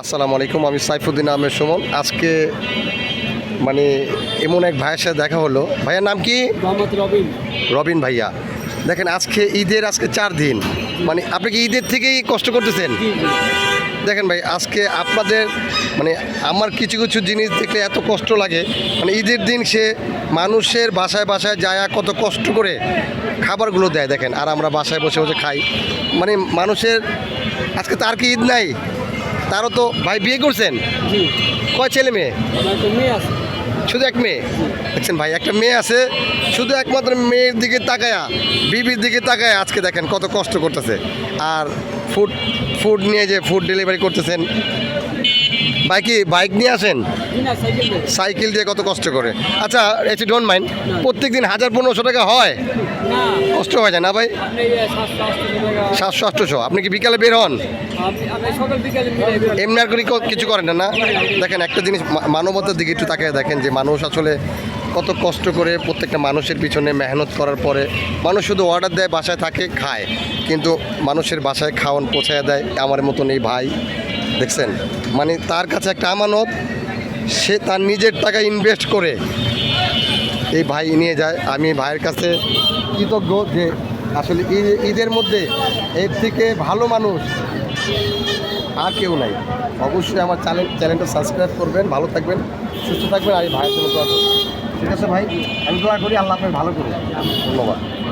আসসালামু আলাইকুম আমি সাইফুদ্দিন আহমেদ সুমন। আজকে মানে এমন এক ভাইয়ের সাথে দেখা হলো। ভাইয়ার নাম কি? মোহাম্মদ রবিন। রবিন ভাইয়া। দেখেন আজকে ঈদের আজকে চার দিন। মানে আপনি কি ঈদের থেকেই কষ্ট করতেছেন? দেখেন ভাই আজকে আপনাদের মানে আমার কিছু কিছু জিনিস দেখলে এত কষ্ট লাগে। মানে ঈদের দিন সে মানুষের বাসায় বাসায় যায় কত কষ্ট করে খাবারগুলো দেয় দেখেন। আর আমরা বাসায় বসে বসে খাই। মানে মানুষের আজকে তার কি ঈদ নাই? তারও তো ভাই বিয়ে করছেন? কয় ছেলে মেয়ে? শুধু এক মেয়ে? দেখছেন ভাই একটা মেয়ে আছে শুধু একমাত্র মেয়ের দিকে তাকায়া বিবির দিকে তাকায় আজকে দেখেন কত কষ্ট করতেছে। আর ফুড ফুড নিয়ে যে ফুড ডেলিভারি করতেছেন বাইকে বাইক নিয়ে আসেন? সাইকেল দিয়ে কত কষ্ট করে? আচ্ছা এটি ডোন্ট মাইন্ড প্রত্যেক দিন হাজার পনেরোশো টাকা হয়? কষ্ট হয় না ভাই? সাতশো আটশো আপনি কি বিকালে বের হন? এমনি আর করে কিছু করেন না না? দেখেন, একটা জিনিস মানবতার দিকে একটু তাকিয়ে দেখেন যে মানুষ আসলে কত কষ্ট করে প্রত্যেকটা মানুষের পিছনে মেহনত করার পরে মানুষ শুধু অর্ডার দেয়, বাসায় থাকে, খায়। কিন্তু মানুষের বাসায় খাওয়ান, পৌঁছায় দেয়, আমার মতন এই ভাই দেখছেন? মানে তার কাছে একটা আমানত, সে তার নিজের টাকা ইনভেস্ট করে এই ভাই নিয়ে যায়। আমি ভাইয়ের কাছে কৃতজ্ঞ যে আসলে ঈদ- ঈদের মধ্যে এর থেকে ভালো মানুষ আর কেউ নাই। অবশ্যই আমার চ্যানেল চ্যানেলটা সাবস্ক্রাইব করবেন, ভালো থাকবেন, সুস্থ থাকবেন, আর এই ভাইয়ের জন্য ঠিক আছে ভাই, আমি দোয়া করি, আল্লাহ আপনাকে ভালো করুন ধন্যবাদ।